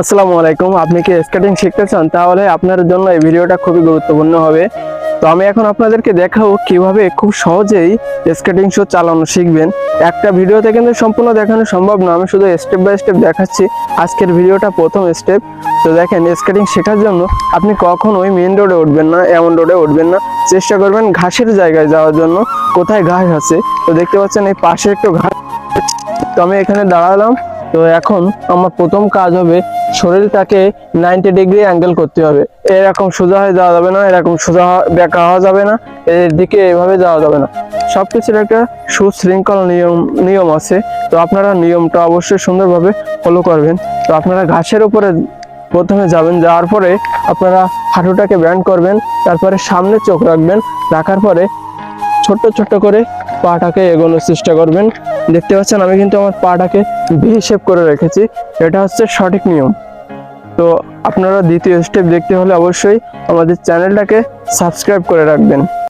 আসসালামু আলাইকুম। আপনি কি স্কেটিং শিখতে চান? তাহলে আপনার জন্য এই ভিডিওটা খুবই গুরুত্বপূর্ণ হবে। তো আমি এখন আপনাদেরকে দেখাবো কীভাবে খুব সহজেই স্কেটিং শো চালানো শিখবেন। একটা ভিডিওতে কিন্তু সম্পূর্ণ দেখানো সম্ভব না, আমি শুধু স্টেপ বাই স্টেপ দেখাচ্ছি আজকের ভিডিওটা প্রথম স্টেপ তো দেখেন, স্কেটিং শেখার জন্য আপনি কখনোই মেন রোডে উঠবেন না, এমন রোডে উঠবেন না। চেষ্টা করবেন ঘাসের জায়গায় যাওয়ার জন্য, কোথায় ঘাস আছে? তো দেখতে পাচ্ছেন এই পাশে একটু ঘাস। তো আমি এখানে দাঁড়ালাম। তো এখন আমার প্রথম কাজ হবে শরীরটাকে নাইনটি ডিগ্রি অ্যাঙ্গেল করতে হবে। এরকম সোজা হয়ে যাওয়া যাবে না, এরকম সোজা বেঁকা হওয়া যাবে না, এর দিকে এভাবে যাওয়া যাবে না। সব কিছুর একটা সুশৃঙ্খল নিয়ম নিয়ম আছে। তো আপনারা নিয়মটা অবশ্যই সুন্দরভাবে ফলো করবেন। তো আপনারা ঘাসের উপরে প্রথমে যাবেন, যাওয়ার পরে আপনারা হাঁটুটাকে ব্যান্ড করবেন, তারপরে সামনে চোখ রাখবেন, রাখার পরে ছোট্ট ছোট্ট করে পাটাকে এগোনোর চেষ্টা করবেন। দেখতে পাচ্ছেন, আমি কিন্তু আমার পাটাকে ভি শেপ করে রেখেছি। এটা হচ্ছে সঠিক নিয়ম। তো আপনারা দ্বিতীয় স্টেপ দেখতে হলে অবশ্যই আমাদের চ্যানেলটাকে সাবস্ক্রাইব করে রাখবেন।